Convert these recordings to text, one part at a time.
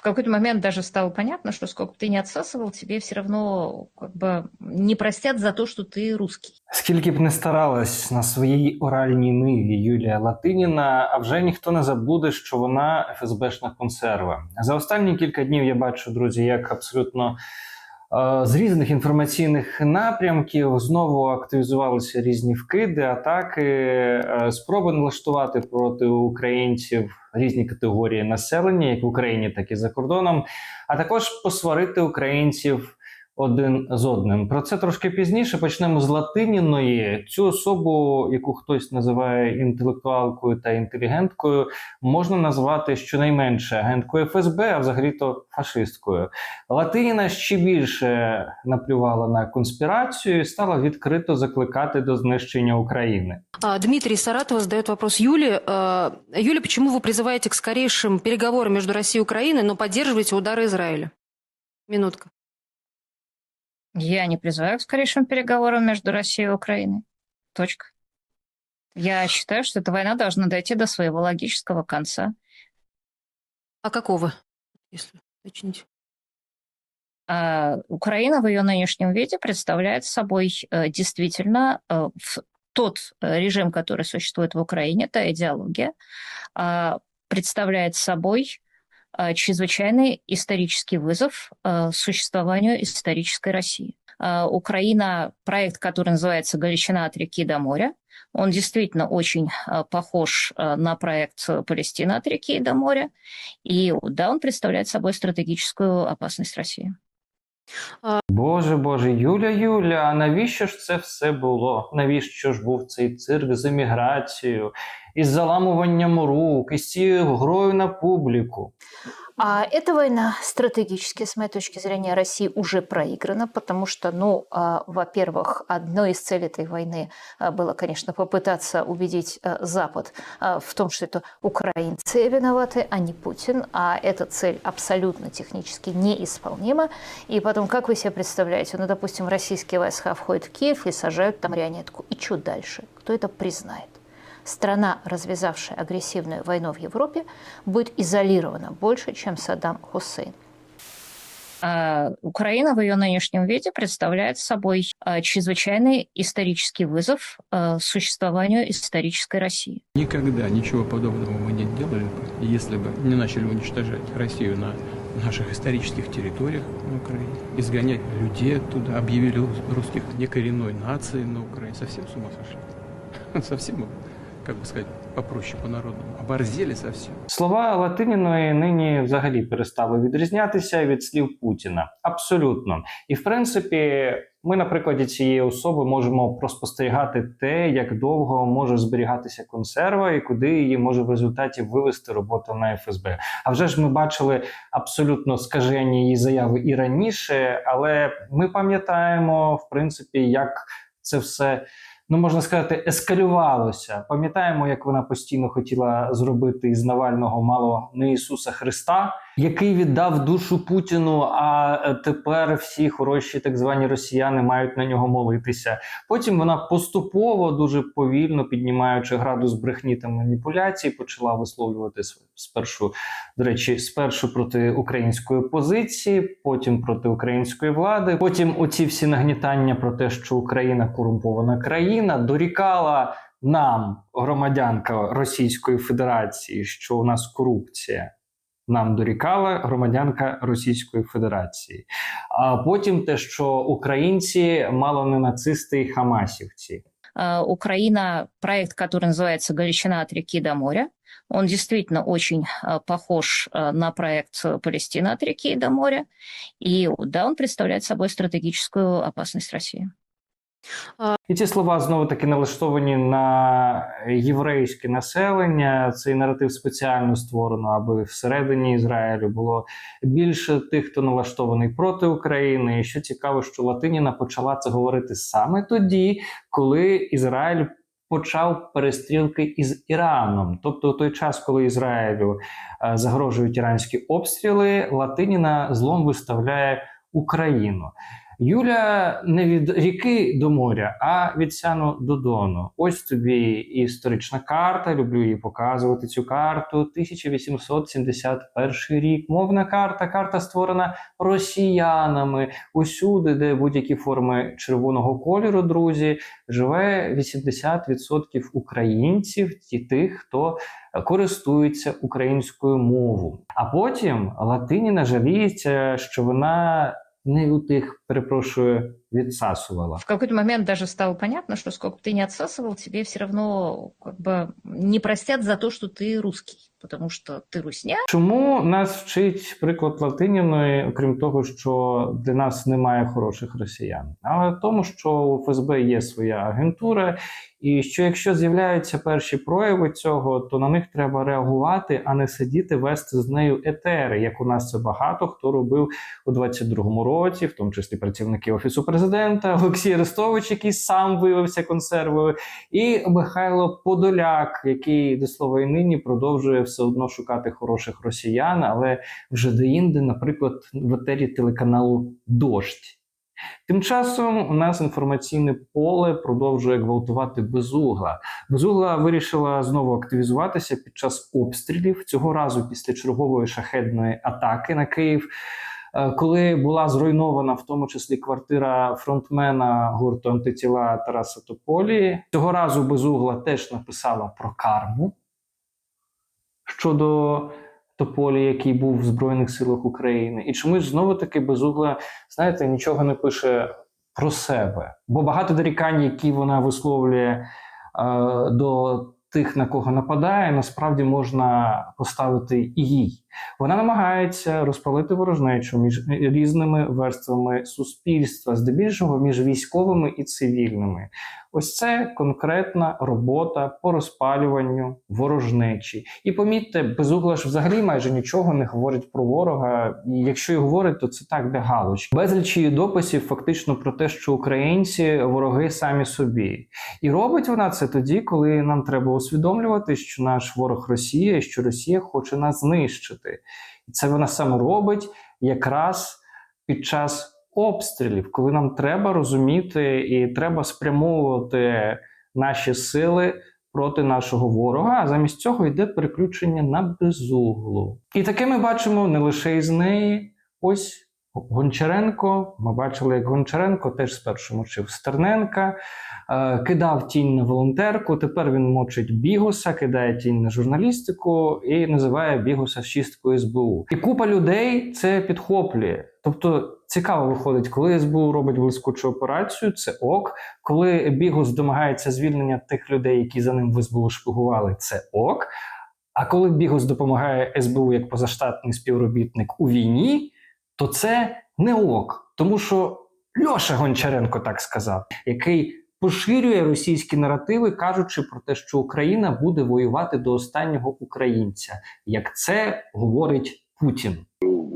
в какой-то момент даже стало понятно, что сколько бы ты не отсасывал, тебе все равно как бы не простят за то, что ты русский. Скільки б не старалась на своїй оральній ниві Юлія Латиніна, а вже ніхто не забуде, що вона ФСБшна консерва. За останні кілька днів я бачу, друзі, як абсолютно е, з різних інформаційних напрямків знову активізувалися різні вкиди, атаки, е, спроби налаштувати проти українців різні категорії населення, як в Україні, так і за кордоном, а також посварити українців один з одним. Про це трошки пізніше. Почнемо з Латиніної. Цю особу, яку хтось називає інтелектуалкою та інтелігенткою, можна назвати щонайменше агенткою ФСБ, а взагалі-то фашисткою. Латиніна ще більше наплювала на конспірацію і стала відкрито закликати до знищення України. А, Дмитрий из Саратова задает вопрос Юле. А, Юля, почему вы призываете к скорейшим переговорам между Россией и Украиной, но поддерживаете удары Израиля? Минутка. Я не призываю к скорейшим переговорам между Россией и Украиной. Точка. Я считаю, что эта война должна дойти до своего логического конца. А какого, если уточнить? А Украина в ее нынешнем виде представляет собой э, действительно э, тот э, режим, который существует в Украине, та идеология, а, представляет собой чрезвычайный исторический вызов а, существованию исторической России. А, Украина, проект, который называется «Галичина от реки до моря», он действительно очень а, похож а, на проект «Палестина от реки до моря», и да, он представляет собой стратегическую опасность России. Боже Боже, Юля, Юля, а навіщо ж це все було? Навіщо ж був цей цирк з еміграцією, із заламуванням рук, із цією грою на публіку? А эта война стратегически, с моей точки зрения, России уже проиграна, потому что, ну, а, во-первых, одной из целей этой войны а, было, конечно, попытаться убедить а, Запад а, в том, что это украинцы виноваты, а не Путин, а эта цель абсолютно технически неисполнима. И потом, как вы себе представляете, ну, допустим, российские войска входят в Киев и сажают там марионетку. И что дальше? Кто это признает? Страна, развязавшая агрессивную войну в Европе, будет изолирована больше, чем Саддам Хусейн. А Украина в ее нынешнем виде представляет собой а, чрезвычайный исторический вызов а, существованию исторической России. Никогда ничего подобного мы не делали бы, если бы не начали уничтожать Россию на наших исторических территориях на Украине, изгонять людей оттуда, объявили русских некоренной нацией на Украине. Совсем с ума сошли. Совсем, как бы сказать, попроще по-народному. Оборзели совсем. Слова Латиніної нині взагалі перестали відрізнятися від слів Путіна. Абсолютно. І в принципі, ми на прикладі цієї особи можемо проспостерігати те, як довго може зберігатися консерва і куди її може в результаті вивести робота на ФСБ. А вже ж ми бачили абсолютно скажені її заяви і раніше, але ми пам'ятаємо, в принципі, як це все ну можна сказати, ескалювалося. Пам'ятаємо, як вона постійно хотіла зробити із Навального мало не Ісуса Христа, який віддав душу Путіну. А е, тепер всі хороші так звані росіяни мають на нього молитися. Потім вона поступово, дуже повільно піднімаючи градус брехні та маніпуляцій, почала висловлювати спершу, до речі, спершу проти української позиції, потім проти української влади. Потім оці всі нагнітання про те, що Україна корумпована країна, дорікала нам, громадянка Російської Федерації, що у нас корупція. Нам дорікала громадянка Російської Федерації. А потім те, що українці мало не нацисти і хамасівці. Украина, проект, который называется «Галичина от реки до моря», он действительно очень похож на проект «Палестина от реки до моря», и да, он представляет собой стратегическую опасность России. І ці слова знову таки налаштовані на єврейське населення. Цей наратив спеціально створено, аби всередині Ізраїлю було більше тих, хто налаштований проти України. І що цікаво, що Латиніна почала це говорити саме тоді, коли Ізраїль почав перестрілки із Іраном. Тобто, у той час, коли Ізраїлю е, загрожують іранські обстріли, Латиніна злом виставляє Україну. Юля не від ріки до моря, а від сяну до дону. Ось тобі історична карта. Люблю її показувати. Цю карту. 1871 рік. Мовна карта. Карта створена росіянами. Усюди, де будь-які форми червоного кольору, друзі, живе 80% українців, ті тих, хто користується українською мовою. А потім Латиніна жаліється, що вона не у тих, перепрошую, відсасувала. В какой-то момент даже стало понятно, что сколько бы ты не отсасывал, тебе все равно как бы не простят за то, что ты русский, потому что ты русня. Чому нас вчить приклад Латиніної, окрім того, що для нас немає хороших росіян, але тому, що у ФСБ є своя агентура, і що якщо з'являються перші прояви цього, то на них треба реагувати, а не сидіти вести з нею етери, як у нас це багато хто робив у 22-му році, в тому числі працівники офісу президента, Олексій Арестович, який сам виявився консервою, і Михайло Подоляк, який до слова і нині продовжує все одно шукати хороших росіян, але вже деінде, наприклад, в етері телеканалу Дождь. Тим часом у нас інформаційне поле продовжує гвалтувати безугла. Безугла вирішила знову активізуватися під час обстрілів цього разу після чергової шахедної атаки на Київ. Е, Коли була зруйнована в тому числі квартира фронтмена гурту антитіла Тараса Тополі, цього разу безугла теж написала про карму щодо Тополі, який був в Збройних силах України. І чомусь знову таки безугла, знаєте, нічого не пише про себе. Бо багато дорікань, які вона висловлює е, до тих, на кого нападає, насправді можна поставити і їй. Вона намагається розпалити ворожнечу між різними верствами суспільства, здебільшого між військовими і цивільними. Ось це конкретна робота по розпалюванню ворожнечі. І помітьте, безугла ж взагалі майже нічого не говорить про ворога. І якщо й говорить, то це так для галочки. Безліч її дописів фактично про те, що українці вороги самі собі. І робить вона це тоді, коли нам треба усвідомлювати, що наш ворог Росія, що Росія хоче нас знищити. І це вона саме робить якраз під час обстрілів, коли нам треба розуміти і треба спрямовувати наші сили проти нашого ворога. А замість цього йде переключення на безуглу. І таке ми бачимо не лише із неї. Ось Гончаренко. Ми бачили, як Гончаренко теж спершу мочив Стерненка, е, кидав тінь на волонтерку. Тепер він мочить Бігуса, кидає тінь на журналістику і називає Бігуса шісткою СБУ. І купа людей це підхоплює. Тобто цікаво виходить, коли СБУ робить блискучу операцію, це ок. Коли Бігус домагається звільнення тих людей, які за ним в СБУ шпигували, це ок. А коли Бігус допомагає СБУ як позаштатний співробітник у війні, то це не ок. Тому що Льоша Гончаренко так сказав, який поширює російські наративи, кажучи про те, що Україна буде воювати до останнього українця, як це говорить Путін.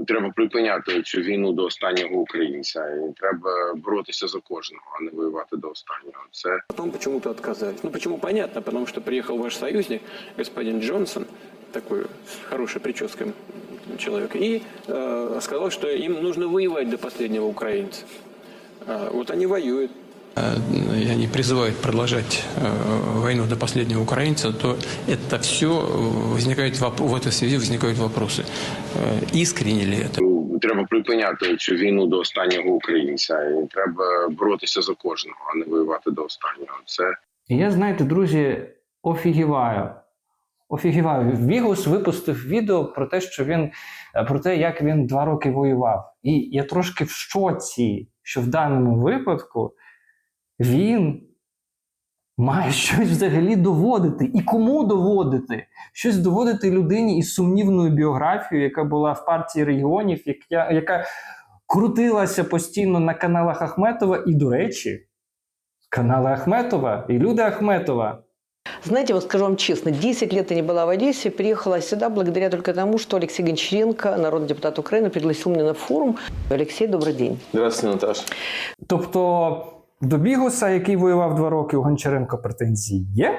Треба припиняти цю війну до останнього українця, і треба боротися за кожного, а не воювати до останнього. Це Потом почему-то отказались. Ну почему понятно, потому что приехал ваш союзник, господин Джонсон, такой с хорошей прической человек, и э, сказал, что им нужно воевать до последнего украинца. А, вот они воюют. Э, и они призывают продолжать э, войну до последнего украинца, то это все возникает воп- в этой связи возникают вопросы. Э, Искренне ли это? ну, треба припиняти цю війну до останнього українця, і треба боротися за кожного, а не воювати до останнього. Це І я, знаєте, друзі, офігіваю. Офігіваю. Вігус випустив відео про те, що він е, про те, як він два роки воював. І я трошки в шоці, що в даному випадку він має щось взагалі доводити. І кому доводити? Щось доводити людині із сумнівною біографією, яка була в партії регіонів, яка, яка крутилася постійно на каналах Ахметова. І, до речі, канали Ахметова і люди Ахметова. Знаете, вот скажу вам честно, 10 лет я не была в Одессе, приехала сюда благодаря только тому, что Алексей Гончаренко, народный депутат Украины, пригласил меня на форум. Алексей, добрый день. Здравствуйте, Наташа. Тобто до Бігуса, який воював два роки, у Гончаренко претензії є,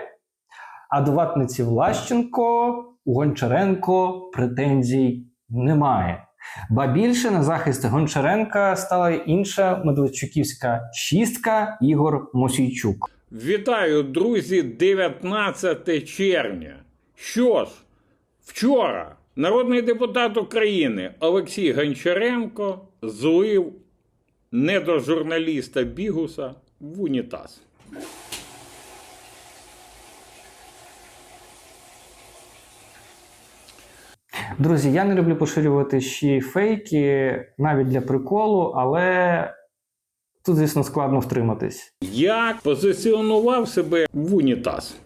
а до ватниці Влащенко у Гончаренко претензій немає. Ба більше на захист Гончаренка стала інша медведчуківська шістка Ігор Мосійчук. Вітаю, друзі, 19 червня. Що ж, вчора народний депутат України Олексій Гончаренко злив недожурналіста Бігуса в унітаз. Друзі, я не люблю поширювати ще фейки навіть для приколу, але тут, звісно, складно втриматись. Як позиціонував себе в унітаз?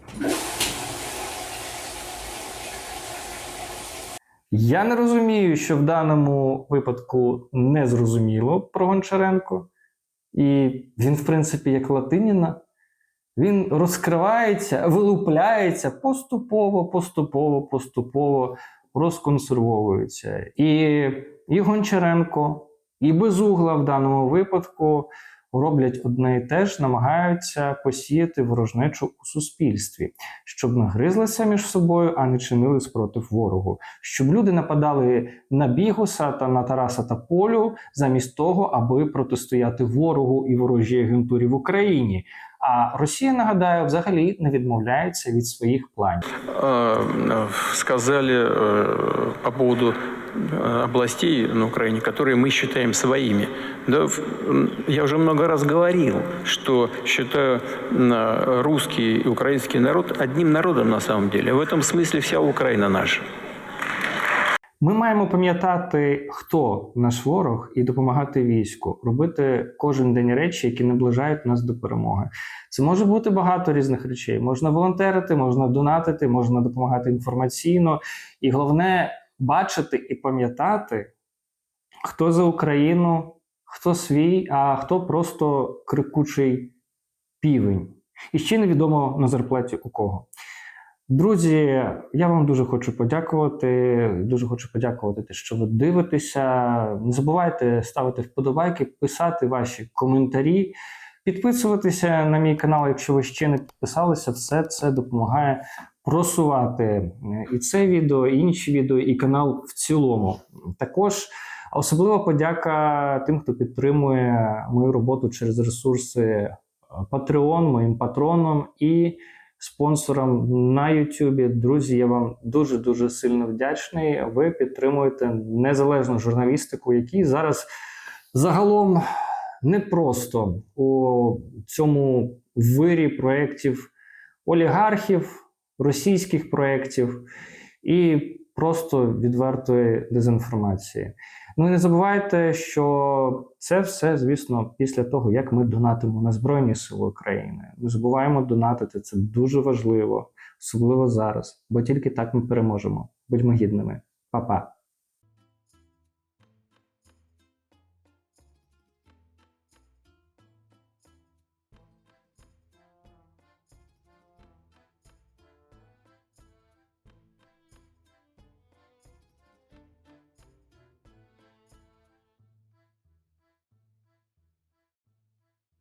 Я не розумію, що в даному випадку не зрозуміло про Гончаренко, і він, в принципі, як Латиніна, він розкривається, вилупляється поступово, поступово, поступово розконсервовується. І, і Гончаренко, і Безугла в даному випадку роблять одне і те ж, намагаються посіяти ворожнечу у суспільстві, щоб не гризлися між собою, а не чинили спротив ворогу, щоб люди нападали на Бігуса та на Тараса та Полю замість того, аби протистояти ворогу і ворожій агентурі в Україні. А Росія, нагадаю, взагалі не відмовляється від своїх планів. э, сказали э, по поводу э, областей на Украине, которые мы считаем своими. Да, в- м, я уже много раз говорил, что считаю м, русский и украинский народ одним народом на самом деле. В этом смысле вся Украина наша. Ми маємо пам'ятати, хто наш ворог, і допомагати війську, робити кожен день речі, які наближають нас до перемоги. Це може бути багато різних речей. Можна волонтерити, можна донатити, можна допомагати інформаційно. І головне бачити і пам'ятати, хто за Україну, хто свій, а хто просто крикучий півень. І ще невідомо на зарплаті у кого. Друзі, я вам дуже хочу подякувати. Дуже хочу подякувати, що ви дивитеся. Не забувайте ставити вподобайки, писати ваші коментарі, підписуватися на мій канал, якщо ви ще не підписалися. Все це допомагає просувати е, і це відео, і інші відео, і канал в цілому. Також особлива подяка тим, хто підтримує мою роботу через ресурси е, Patreon, моїм патроном і спонсорам на Ютубі. Друзі, я вам дуже дуже сильно вдячний. Ви підтримуєте незалежну журналістику, якій зараз загалом непросто у цьому вирі проєктів олігархів, російських проєктів і просто відвертої дезінформації. Ну і не забувайте, що це все, звісно, після того, як ми донатимо на Збройні Сили України. Не забуваємо донатити, це дуже важливо, особливо зараз, бо тільки так ми переможемо. Будьмо гідними. Па-па.